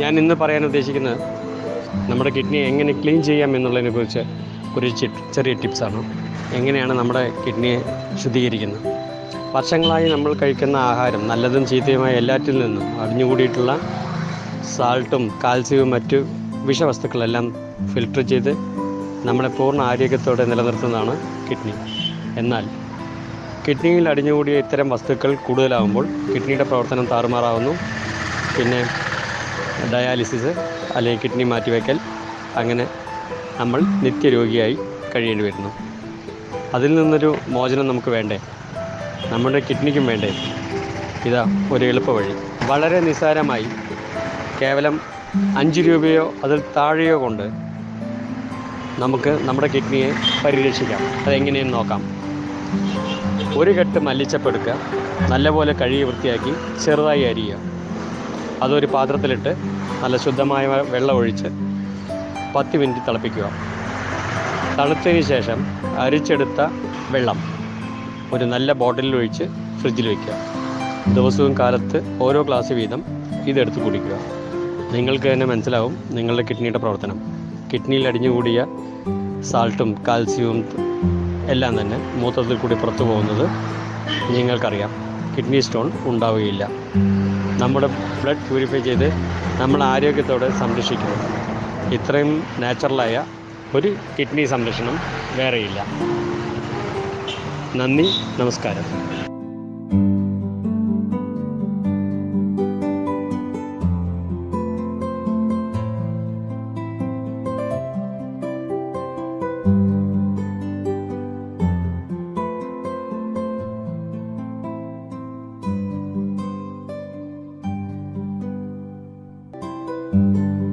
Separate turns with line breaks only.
ഞാൻ ഇന്ന് പറയാൻ ഉദ്ദേശിക്കുന്നത് നമ്മുടെ കിഡ്നി എങ്ങനെ ക്ലീൻ ചെയ്യാം എന്നുള്ളതിനെ കുറിച്ച് ഒരു ചെറിയ ടിപ്സാണ്. എങ്ങനെയാണ് നമ്മുടെ കിഡ്നിയെ ശുദ്ധീകരിക്കുന്നത്? വർഷങ്ങളായി നമ്മൾ കഴിക്കുന്ന ആഹാരം നല്ലതും ചീത്തയുമായ എല്ലാറ്റിൽ നിന്നും അടിഞ്ഞുകൂടിയിട്ടുള്ള സാൾട്ടും കാൽസ്യവും മറ്റു വിഷവസ്തുക്കളെല്ലാം ഫിൽട്ടർ ചെയ്ത് നമ്മളെ പൂർണ ആരോഗ്യത്തോടെ നിലനിർത്തുന്നതാണ് കിഡ്നി. എന്നാൽ കിഡ്നിയിൽ അടിഞ്ഞുകൂടിയ ഇത്തരം വസ്തുക്കൾ കൂടുതലാകുമ്പോൾ കിഡ്നിയുടെ പ്രവർത്തനം താറുമാറാവുന്നു. പിന്നെ ഡയാലിസിസ് അല്ലെങ്കിൽ കിഡ്നി മാറ്റിവെക്കൽ അങ്ങനെ നമ്മൾ നിത്യരോഗിയായി കഴിയേണ്ടി വരുന്നു. അതിൽ നിന്നൊരു മോചനം നമുക്ക് വേണ്ടേ? നമ്മുടെ കിഡ്നിക്കും വേണ്ടേ? ഇതാ ഒരു എളുപ്പ വഴി. വളരെ നിസ്സാരമായി കേവലം അഞ്ച് രൂപയോ അതിൽ താഴെയോ കൊണ്ട് നമുക്ക് നമ്മുടെ കിഡ്നിയെ പരിരക്ഷിക്കാം. അതെങ്ങനെയെന്ന് നോക്കാം. ഒരു കെട്ട് മല്ലിച്ചപ്പെടുക്കുക നല്ലപോലെ കഴുകി വൃത്തിയാക്കി ചെറുതായി അരിയുക. അതൊരു പാത്രത്തിലിട്ട് നല്ല ശുദ്ധമായ വെള്ളം ഒഴിച്ച് പത്ത് മിനിറ്റ് തിളപ്പിക്കുക. തണുത്തതിന് ശേഷം അരിച്ചെടുത്ത വെള്ളം ഒരു നല്ല ബോട്ടിലിൽ ഒഴിച്ച് ഫ്രിഡ്ജിൽ വയ്ക്കുക ദിവസവും കാലത്ത് ഓരോ ഗ്ലാസ് വീതം ഇതെടുത്ത് കുടിക്കുക. നിങ്ങൾക്ക് തന്നെ മനസ്സിലാവും നിങ്ങളുടെ കിഡ്നിയുടെ പ്രവർത്തനം. കിഡ്നിയിൽ അടിഞ്ഞുകൂടിയ സാൾട്ടും കാൽസ്യവും എല്ലാം തന്നെ മൂത്രത്തിൽ കൂടി പുറത്തു പോകുന്നത് നിങ്ങൾക്കറിയാം. കിഡ്നി സ്റ്റോൺ ഉണ്ടാവുകയില്ല. നമ്മുടെ ബ്ലഡ് പ്യൂരിഫൈ ചെയ്ത് നമ്മൾ ആരോഗ്യത്തോടെ സംരക്ഷിക്കുന്നു ഇത്രയും നാച്ചുറലായ ഒരു കിഡ്നി സംരക്ഷണം വേറെയില്ല. നന്ദി നമസ്കാരം.
thank you